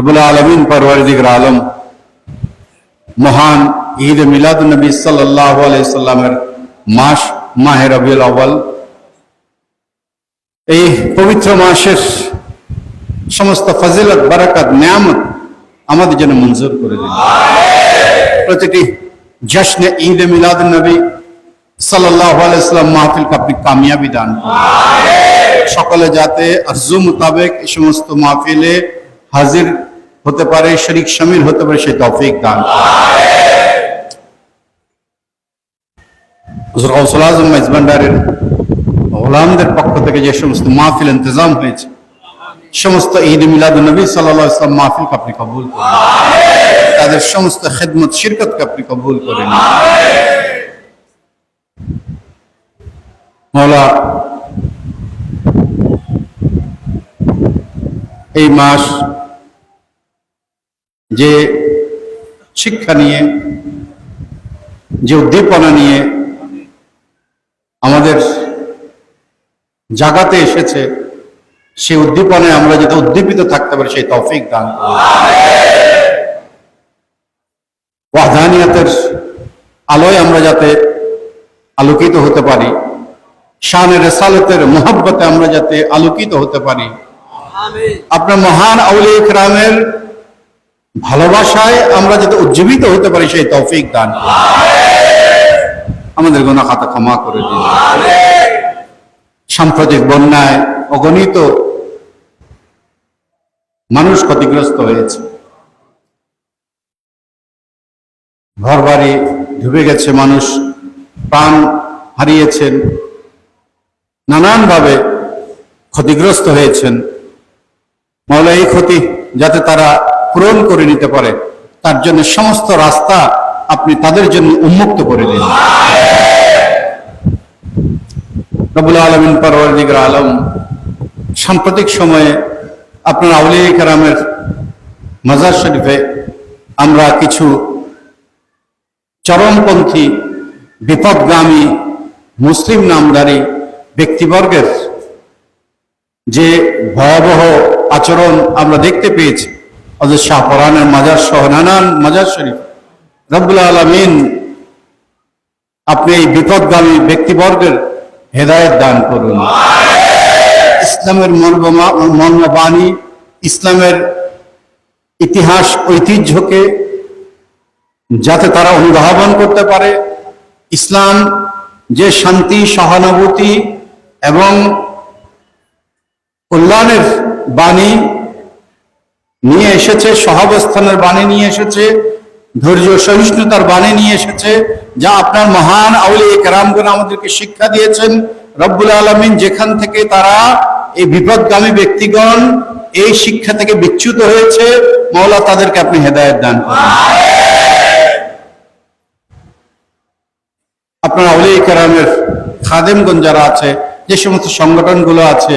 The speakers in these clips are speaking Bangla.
রবুল আলমিন পরওয়ারদিগর আলম, মহান ঈদ মিলাদ নবী সাল্লাহ আলাইসাল্লামের মাস, মাহে রবিউল আউ্বাল এই পবিত্র মাসের সমস্ত ফজিলত, বারাকাত, নিয়ামত আমাদের জন্য মঞ্জুর করে দিন। প্রতিটি জশ্নে ঈদ মিলাদ নবী সাল্লাহ আলাইসাল্লাম মাহফিলকে আপনি কামিয়াবি দান সকলে যাতে আরজু মোতাবেক এই সমস্ত মাহফিলে হাজির হতে পারে, শরিক শামিল হতে পারে সেই তৌফিক দান মেজবান্ডারের গোলামদের পক্ষ থেকে যে সমস্ত মাহফিল ইন্তজাম হয়েছে, সমস্ত ঈদ মিলাদ নবী সাল্লাহ ইসলাম মাহফিলকে আপনি কবুল করেন। তাদের সমস্ত খেদমত, শিরকতকে আপনি কবুল করেন। মৌলা, এই মাস যে শিক্ষা নিয়ে যে উদ্দীপনা নিয়ে আমাদের জাগাতে এসেছে সেই উদ্দীপনায় আমরা যাতে উদ্দীপিত থাকতে পারি সেই তৌফিক দান। ওয়াহদানিয়াতের আলোয় আমরা যাতে আলোকিত হতে পারি শান রেসালতের মোহাব্বতে আমরা যাতে আলোকিত হতে পারি আপনার মহান আউলি ইকরামের ভালোবাসায় আমরা যাতে উজ্জীবিত হতে পারি, সেই তৌফিক দান আমাদের গোনা খাতা ক্ষমা করে দিন। সাম্প্রতিক বন্যায় অগণিত মানুষ ক্ষতিগ্রস্ত হয়েছে। ঘর বাড়ি ডুবে গেছে মানুষ, প্রাণ হারিয়েছেন, নানানভাবে ক্ষতিগ্রস্ত হয়েছেন। মৌলা এই ক্ষতি যাতে তারা পূরণ করে নিতে পারে, তার জন্য সমস্ত রাস্তা আপনি তাদের জন্য উন্মুক্ত করে দিন। রবুল আলমিন পরওয়ারদিগর আলম, সাম্প্রতিক সময়ে আপনার আউলিয়া কারামের মাজার শরীফে আমরা কিছু চরমপন্থী, বিপদগামী, মুসলিম নামধারী ব্যক্তিবর্গের যে ভয়াবহ আচরণ আমরা দেখতে পেয়েছি অজর শাহ পরানের মাজার সহ নানান মাজার শরীফ। রব্বুল আলমিন আপনি এই বিপদগামী ব্যক্তিবর্গের হেদায়ত দান করুন। ইসলামের মর্মবাণী, ইসলামের ইতিহাস, ঐতিহ্যকে যাতে তারা অনুধাবন করতে পারে। ইসলাম যে শান্তি, সহানুভূতি এবং কল্যাণের বাণী নিয়ে এসেছে, সহাবস্থানের বাণী নিয়ে এসেছে, ধৈর্য সহিষ্ণুতার বাণী নিয়ে এসেছে, যা আপনার মহান আউলি কেরামগণ আমাদেরকে শিক্ষা দিয়েছেন। রব্বুল আলমিন যেখান থেকে তারা এই বিপদগামী ব্যক্তিগণ এই শিক্ষা থেকে বিচ্যুত হয়েছে মৌলা তাদেরকে আপনি হেদায়ত দান আপনার আউলি কেরামের খাদেমগণ যারা আছে, যে সমস্ত সংগঠনগুলো আছে,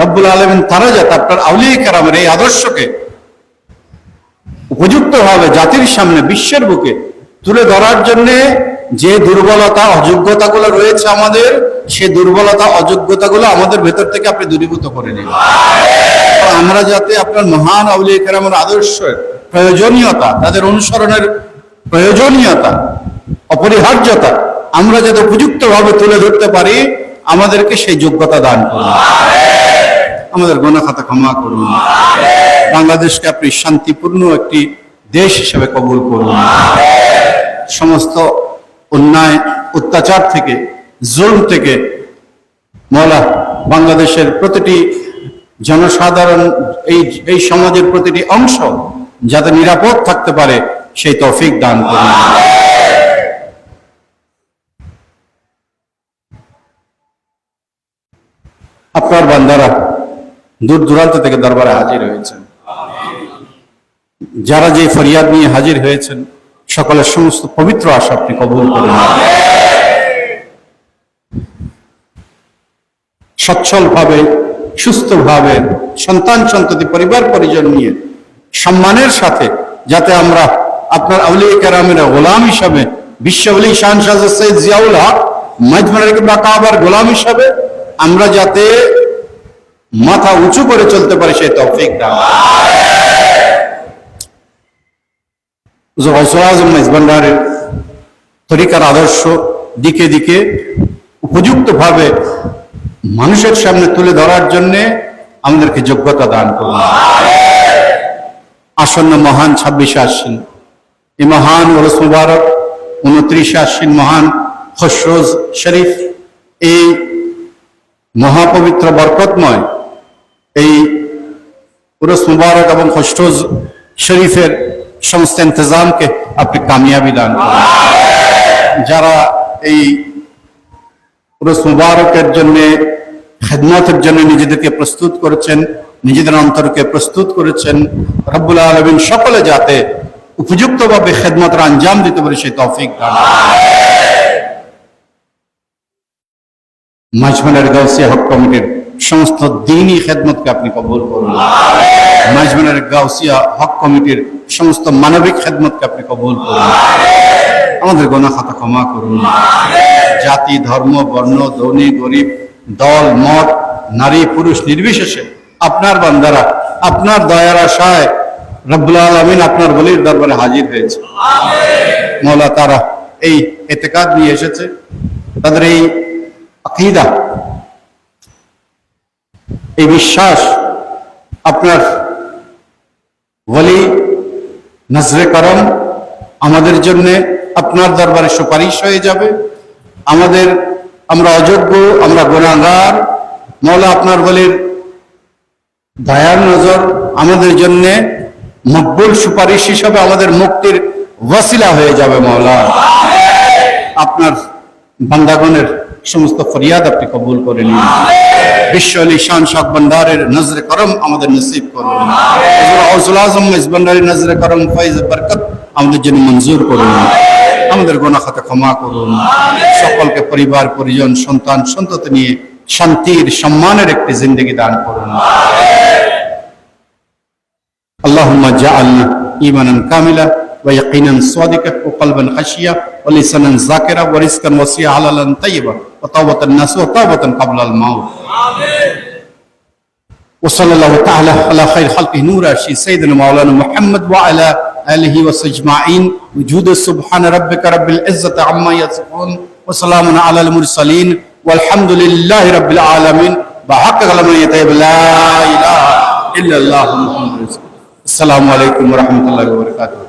রব্বুল আলমিন তারা যাতে আপনার আউলি কেরামের এই আদর্শকে উপযুক্তভাবে জাতির সামনে বিশ্বের বুকে তুলে ধরার জন্য যে দুর্বলতা, অযোগ্যতাগুলো রয়েছে আমাদের, সে দুর্বলতা, অযোগ্যতাগুলো আমাদের ভেতর থেকে আপনি দূরীভূত করে নিন। আমরা যাতে আপনার মহান আউলিয়া কেরামের আদর্শের প্রয়োজনীয়তা, তাদের অনুসরণের প্রয়োজনীয়তা, অপরিহার্যতা, আমরা যাতে উপযুক্তভাবে তুলে ধরতে পারি, আমাদেরকে সেই যোগ্যতা দান করুন। আমাদের গোনা খাতা ক্ষমা করুন। বাংলাদেশকে আপনি শান্তিপূর্ণ একটি দেশ হিসেবে কবুল করুন। সমস্ত অন্যায় অত্যাচার থেকে জুলম থেকে মৌলা বাংলাদেশের প্রতিটি জনসাধারণ এই এই সমাজের প্রতিটি অংশ যাতে নিরাপদ থাকতে পারে সেই তৌফিক দান করুন। আপনার বান্দারা দূর দূরান্ত থেকে দরবারে হাজির হয়েছেন। যারা যে ফরিয়াদ নিয়ে হাজির হয়েছেন, সকলের সমস্ত পবিত্র আশা আপনি কবুল করুন। সচ্ছলভাবে, সুস্থভাবে, সন্তান সন্ততি, পরিবার পরিজন নিয়ে সম্মানের সাথে যাতে আমরা আপনার আউলিয়া কেরামের গোলাম হিসাবে বিশ্ববলী শাহ সৈয়দ জিয়াউল হক মজমানের কাবার গোলাম হিসাবে আমরা যাতে মাথা উঁচু করে চলতে পারে, সেই তৌফিক তরিকার আদর্শ দিকে দিকে উপযুক্তভাবে মানুষের সামনে তুলে ধরার জন্য আমাদেরকে যোগ্যতা দান করুন। আসন্ন মহান ছাব্বিশে আশ্বিন, এই মহান ওরস মুবারক, উনত্রিশে আশ্বিন মহান খসরোজ শরীফ, এই মহাপবিত্র বরকতময় এই উরস মুবারক এবং খসরোজ শরীফের সমস্ত ইন্তজামকে আপনি কামিয়াবি দান যারা এই উরস মুবারকের জন্য, খেদমতের জন্য নিজেদেরকে প্রস্তুত করেছেন, নিজেদের অন্তরকে প্রস্তুত করেছেন, রব্বুল আলমিন সকলে যাতে উপযুক্তভাবে খেদমতের আঞ্জাম দিতে পারে সেই তৌফিক দান মাঝমানের গাউসিয়া হক কমিটির সমস্ত দিনই খেদমতকে আপনি কবুল করুন। মাঝমানের গাউসিয়া হক কমিটির সমস্ত মানবিক খেদমতকে আপনি কবুল করুন। আমাদের গোনা খাতা ক্ষমা করুন। জাতি ধর্ম বর্ণ ধনী গরিব দল মত নারী পুরুষ নির্বিশেষে আপনার বান্দারা আপনার দয়ার আশায় রব্বুল আলমিন আপনার বলির দরবারে হাজির হয়েছে। মৌলা তারা এই এতেকাদ নিয়ে এসেছে। তাদের এই আকিদা এই বিশ্বাস আপনার বলি নজরে করম আমাদের জন্যে আপনার দরবারে সুপারিশ হয়ে যাবে। আমাদের আমরা অযোগ্য, আমরা গুণাগার। মৌলা আপনার বলির দয়ার নজর আমাদের জন্য মকবুল সুপারিশ হিসাবে আমাদের মুক্তির ওয়াসিলা হয়ে যাবে মৌলা। আপনার বান্দাগণের সমস্ত ফরিয়াদ আপনি কবুল করে নিন। বিশ্ব আলী শান শাহ ভান্ডারের নজরে করম আমাদের নসিব করুন। আজম ইসবান্ডারের নজরে করম ফাইজ বরকত আমাদের জন্য মঞ্জুর করুন। আমাদের গোনা খাতে ক্ষমা করুন। সকলকে পরিবার পরিজন সন্তান সন্তত নিয়ে শান্তির সম্মানের একটি জিন্দগি দান করুন। আল্লাহুম্মা জাআলনা ঈমানান কামিলা ওয়া ইয়াকিনান সাদিকা ওয়া কলবান খাশিয়া ওয়া লিসানান যাকিরা ওয়া وتوبة الناس وتوبة قبل الموت. وصلى الله تعالى على خير خلقه نور سيدنا مولانا محمد وعلى آله وصحبه اجمعين وجود سبحان ربك رب العزة عما يصفون وسلام على المرسلين. والحمد لله رب العالمين. بحق كلمه طيب لا إله إلا الله محمد السلام عليكم ورحمة الله وبركاته.